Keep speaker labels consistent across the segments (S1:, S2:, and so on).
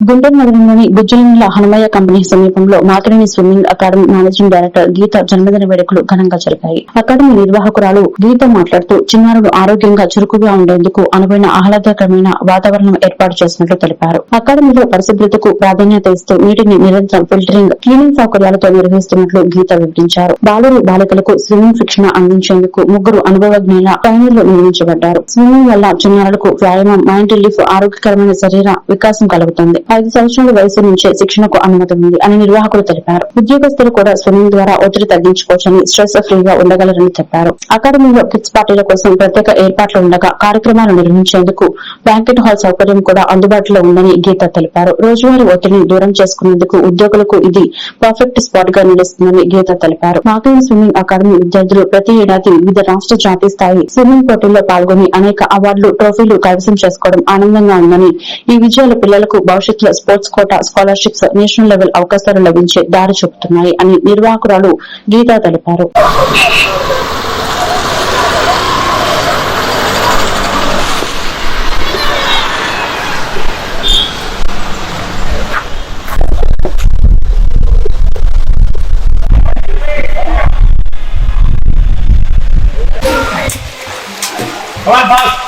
S1: గుంటూరు నగరంలోని గుజ్జలంల హనుమయ్య కంపెనీ సమీపంలో Makineni swimming academy managing director Geetha జన్మదిన వేడుకలు ఘనంగా జరిగాయి. అకాడమీ నిర్వాహకురాలు గీత మాట్లాడుతూ చిన్నారులు ఆరోగ్యంగా చురుకుగా ఉండేందుకు అనువైన ఆహ్లాదకరమైన వాతావరణం ఏర్పాటు చేసినట్లు తెలిపారు. అకాడమీలో పరిశుభ్రతకు ప్రాధాన్యత ఇస్తూ నీటిని నిరంతరం ఫిల్టరింగ్ క్లీనింగ్ సౌకర్యాలతో నిర్వహిస్తున్నట్లు గీత వివరించారు. బాలురు బాలికలకు స్విమ్మింగ్ శిక్షణ అందించేందుకు ముగ్గురు అనుభవజ్ఞుల ట్రైనర్లు నియమించబడ్డారు. స్విమ్మింగ్ వల్ల చిన్నారులకు వ్యాయామం మైండ్ రిలీఫ్ ఆరోగ్యకరమైన శరీర వికాసం కలుగుతుంది. ఐదు సంవత్సరాల వయసు నుంచే శిక్షణకు అనుమతి ఉంది అని నిర్వాహకులు తెలిపారు. ఉద్యోగస్తులు కూడా స్విమ్మింగ్ ద్వారా ఒత్తిడి తగ్గించుకోవచ్చని స్ట్రెస్ ఫ్రీగా ఉండగలరని చెప్పారు. అకాడమీలో కిడ్స్ పార్టీల కోసం ప్రత్యేక ఏర్పాట్లు ఉండగా కార్యక్రమాలు నిర్వహించేందుకు బ్యాంకెట్ హాల్ సౌకర్యం కూడా అందుబాటులో ఉందని గీత తెలిపారు. రోజువారీ ఒత్తిడిని దూరం చేసుకునేందుకు ఉద్యోగులకు ఇది పర్ఫెక్ట్ స్పాట్గా నిలుస్తుందని గీత తెలిపారు. మాకేన్ స్విమ్మింగ్ అకాడమీ విద్యార్థులు ప్రతి ఏడాది వివిధ రాష్ట్ర జాతీయ స్థాయి స్విమ్మింగ్ పోటీల్లో పాల్గొని అనేక అవార్డులు ట్రోఫీలు కైవసం చేసుకోవడం ఆనందంగా ఉందని ఈ విజయాలు పిల్లలకు భవిష్యత్తులో sports quota scholarships national level అవకాశాలు లభించే దారి చూపుతున్నాయి అని నిర్వాహకురాలు గీత తెలిపారు
S2: Come on, boss.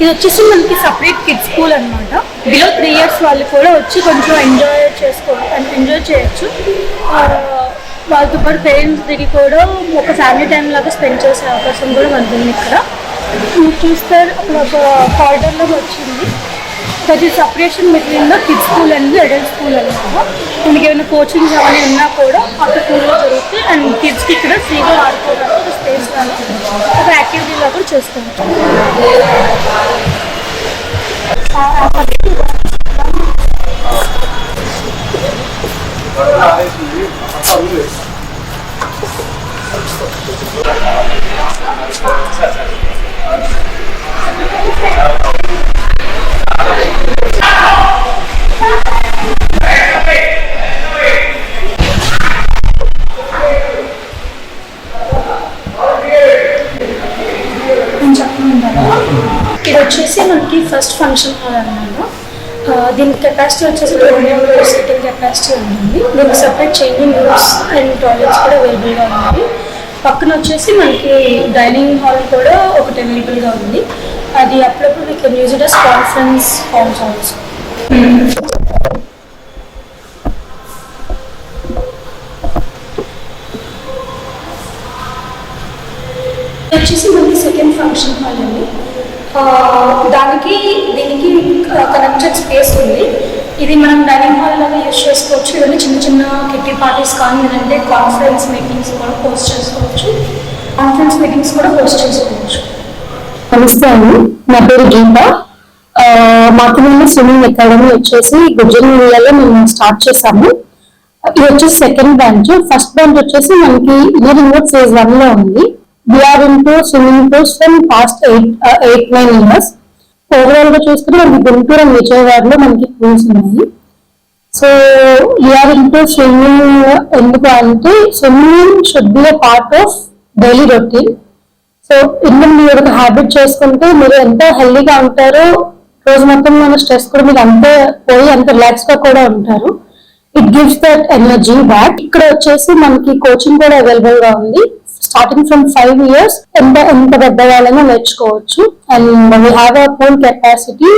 S3: ఇది వచ్చేసి మనకి సపరేట్ కిడ్స్ స్కూల్ అన్నమాట. బిలో త్రీ ఇయర్స్ వాళ్ళు కూడా వచ్చి కొంచెం ఎంజాయ్ చేసుకో ఎంజాయ్ చేయొచ్చు. వాళ్ళతో పాటు పేరెంట్స్ దిగి కూడా ఒక ఫ్యామిలీ టైం లాగా స్పెండ్ చేసే అవకాశం కూడా ఉంటుంది ఇక్కడ. మీరు చూస్తే అక్కడ ఒక కార్డర్లో వచ్చింది. That separation between the kids school and adult school అనమాట మనకి ఏమైనా కోచింగ్స్ అవన్నీ ఉన్నా కూడా అక్కడ స్కూల్లో జరుగుతాయి అండ్ కిడ్స్కి ఇక్కడ ఫ్రీగా ఆడుకోవడానికి ఒక స్పేస్ లాగా ఒక యాక్టివిటీ లాగా కూడా చేస్తుంటాం నేను చెప్పమంటారా ఇది వచ్చేసి ఇది ఫస్ట్ ఫంక్షన్ హాల్ అన్నమాట దీని కెపాసిటీ వచ్చేసి టూ హండ్రెడ్ సిట్టింగ్ కెపాసిటీ ఉంటుంది. దీనికి separate changing rooms and toilets కూడా అవైలబుల్గా ఉన్నాయి. పక్కన వచ్చేసి మనకి డైనింగ్ హాల్ కూడా ఒకటి అవైలబుల్గా ఉంది. అది అప్పుడప్పుడు we can use it as conference halls also ఇది వచ్చేసి మనకి సెకండ్ ఫంక్షన్ హాల్ అండి. దానికి దీనికి కనెక్టెడ్ స్పేస్ ఉంది. ఇది మనం డైనింగ్ హాల్ లాగా యూజ్ చేసుకోవచ్చు. ఇవన్నీ చిన్న చిన్న కిట్టి పార్టీస్ కానీ లేదంటే కాన్ఫరెన్స్ మీటింగ్స్ కూడా హోస్ట్ చేసుకోవచ్చు. కాన్ఫరెన్స్ మీటింగ్స్ కూడా హోస్ట్ చేసుకోవచ్చు.
S1: నమస్తే అండి. నా పేరు గీత ఆ, స్విమ్మింగ్ అకాడమీ వచ్చేసి గుజ్జనూరులో మేము స్టార్ట్ చేసాము ఇది వచ్చేసి సెకండ్ బ్రాంచ్ ఫస్ట్ బ్రాంచ్ వచ్చేసి మనకి year work phase one we are in into swimming pools from past eight eight nine years ఓవరాల్గా చూసుకుంటే మనకి గుంటూరు అండ్ విజయవాడలో మనకి పూల్స్ ఉన్నాయి. సో వీఆర్ ఇంటూ స్విమ్మింగ్ ఎందుకు అంటే swimming should be a part of daily routine so ఇల్లు మీరు ఒక హ్యాబిట్ చేసుకుంటే మీరు ఎంత హెల్దీగా ఉంటారో రోజు మొత్తం మన స్ట్రెస్ కూడా మీరు అంతే పోయి అంత రిలాక్స్గా కూడా ఉంటారు.
S3: It gives that energy back ఇక్కడ వచ్చేసి మనకి కోచింగ్ కూడా అవైలబుల్గా ఉంది. స్టార్టింగ్ ఫ్రమ్ ఫైవ్ ఇయర్స్ ఎంత ఎంత పెద్దవాళ్ళైనా నేర్చుకోవచ్చు. And we have a pool capacity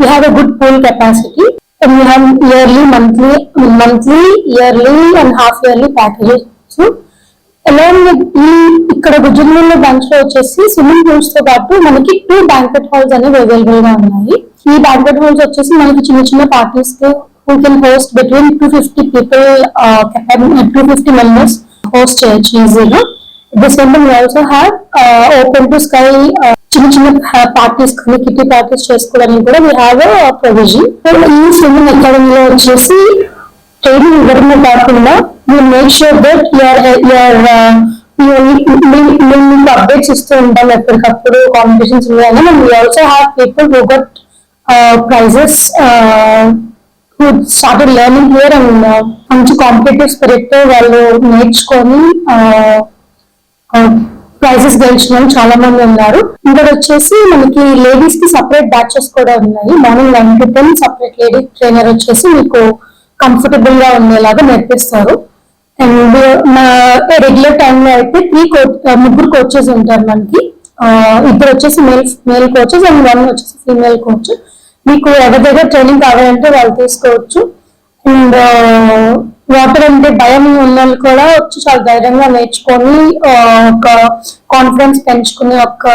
S3: we have a good pool capacity and we have yearly monthly monthly yearly and half yearly packages along ఈ ఇక్కడ గుజరాత్ బ్రాంచ్లో వచ్చేసి స్విమ్మింగ్ పూల్స్తో పాటు మనకి టూ బ్యాంకెట్ హాల్స్ అనేవి అవైలబుల్గా ఉన్నాయి. ఈ బ్యాంకెట్ హాల్స్ వచ్చేసి మనకి చిన్న చిన్న parties who can host between two fifty people two fifty members host చేయొచ్చు ఈజీగా the same time also have open to sky చిన్న చిన్న పార్టీస్ కానీ కిట్టి పార్టీస్ చేసుకోవడానికి కూడా వీ హ్యావ్ ప్రొవిజన్ ఈ స్విమ్మింగ్ అకాడమీలో వచ్చేసి ట్రైనింగ్ ఇవ్వడమే కాకుండా you make sure that your your మేము మీకు అప్డేట్స్ ఇస్తూ ఉంటాం ఎప్పటికప్పుడు కాంపిటీషన్స్ ఉన్నాయని and we also have people who got prizes who started learning here and మంచి కాంపిటేటివ్ స్పిరిట్తో వాళ్ళు నేర్చుకొని ప్రైజెస్ గెలిచిన వాళ్ళు చాలా మంది ఉన్నారు. ఇక్కడ వచ్చేసి మనకి లేడీస్కి సపరేట్ బ్యాచెస్ కూడా ఉన్నాయి. Morning nine to ten separate lady trainer వచ్చేసి మీకు కంఫర్టబుల్గా ఉండేలాగా నేర్పిస్తారు. అండ్ మా రెగ్యులర్ టైంలో అయితే త్రీ కోచ్ ముగ్గురు కోచెస్ ఉంటారు మనకి. ఇద్దరు వచ్చేసి male male coaches and one వచ్చేసి ఫీమేల్ కోచ్ మీకు ఎవరి దగ్గర ట్రైనింగ్ కావాలంటే వాళ్ళు తీసుకోవచ్చు. అండ్ వాటర్ అంటే భయం ఉన్న వాళ్ళు కూడా వచ్చి చాలా ధైర్యంగా నేర్చుకొని ఒక కాన్ఫిడెన్స్ పెంచుకునే ఒక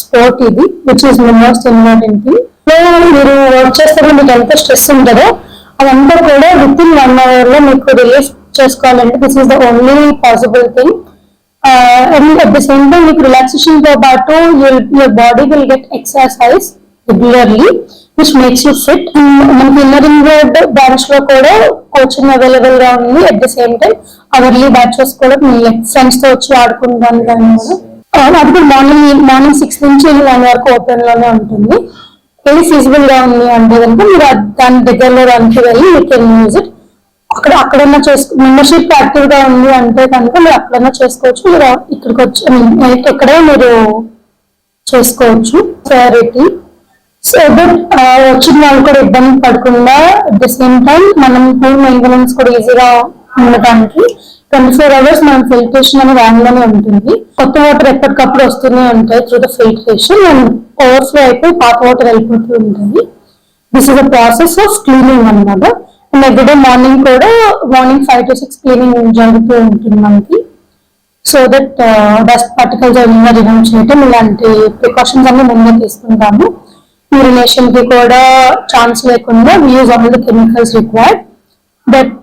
S3: స్పోర్ట్ ఇది విచ్ ఇస్ మోస్ట్ ఇంపార్టెంట్ మీరు వర్క్ చేస్తే మీకు ఎంత స్ట్రెస్ ఉంటుందో అదంతా కూడా విత్ ఇన్ వన్ అవర్లో మీకు రిలీఫ్ చేసుకోవాలంటే this is the only possible thing and at the same time మీకు రిలాక్సేషన్తో పాటు your body will get exercise regularly which makes you fit మనకి ఇన్నర్ రింగ్ రోడ్ బ్రాంచ్లో కూడా కోచింగ్ అవైలబుల్గా ఉంది. At the same time hourly batches కూడా మీ ఫ్రెండ్స్తో వచ్చి ఆడుకుంటాను కానీ uh, అది కూడా మార్నింగ్ మార్నింగ్ సిక్స్ నుంచి వన్ వరకు ఓపెన్లోనే ఉంటుంది. ఏది ఫీజిబుల్గా ఉంది అంటే కనుక మీరు దాని దగ్గరలో దానికి వెళ్ళి యూ కెన్ యూజ్ ఇట్ అక్కడ అక్కడన్నా చేసుకో మెంబర్షిప్ యాక్టివ్గా ఉంది అంటే కనుక మీరు అక్కడన్నా చేసుకోవచ్చు. మీరు ఇక్కడికి వచ్చి I ఎక్కడే మీరు చేసుకోవచ్చు. ప్రయారిటీ సో దట్ uh, వచ్చిన వాళ్ళు కూడా ఇబ్బంది పడకుండా అట్ ద సేమ్ టైం మనం హోమ్ మెయింటెనెన్స్ కూడా ఈజీగా ఉండటానికి ట్వంటీ ఫోర్ అవర్స్ మనం ఫిల్టరేషన్ అనేది ఆన్లోనే ఉంటుంది. కొత్త వాటర్ ఎప్పటికప్పుడు వస్తూనే ఉంటాయి through the filtration and overflow అయిపోయి పాత వాటర్ వెళ్ళిపోతూ ఉంటుంది. This is a process of cleaning అనమాట అండ్ ఎవ్రీడే మార్నింగ్ కూడా morning five to six cleaning జరుగుతూ ఉంటుంది మనకి. సో దట్ డస్ట్ పార్టికల్స్ ఏమైనా రిమూవ్ చేయటం ఇలాంటి ప్రికాషన్స్ అన్ని ముందే తీసుకుంటాము. యూరినేషన్కి కూడా ఛాన్స్ లేకుండా use all the chemicals required but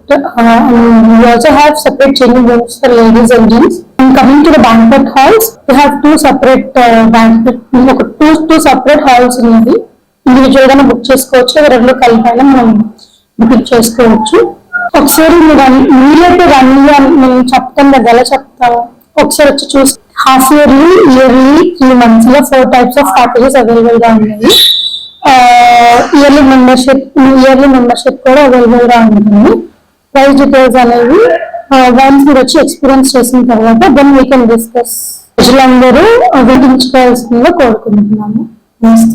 S3: we also have separate changing rooms for ladies and gents. And coming to the banquet halls, we have two separate uh, banquet, ఒక two two separate halls ఉన్నది individual గానే book చేసుకోవచ్చు ఎవరెవరు కలిపైనా మనం book చేసుకోవచ్చు. ఒకసారి మీరు మీరైతే రండి అని మేము చెప్తాం కదా ఎలా చెప్తాము ఒకసారి వచ్చి చూసి హాఫ్ ఇయర్లీ ఇయర్లీ త్రీ మంత్స్లో ఫోర్ టైప్స్ ఆఫ్ ప్యాకేజెస్ అవైలబుల్గా ఉన్నాయి. ఇయర్లీ మెంబర్షిప్ ఇయర్లీ మెంబర్షిప్ కూడా అవైలబుల్గా ఉంటుంది. ప్రైస్ డీటెయిల్స్ అనేవి వన్స్ మీరు వచ్చి ఎక్స్పీరియన్స్ చేసిన తర్వాత దెన్ వీ కెన్ డిస్కస్ ప్రజలందరూ విధించుకోవాల్సిందిగా కోరుకుంటున్నాము.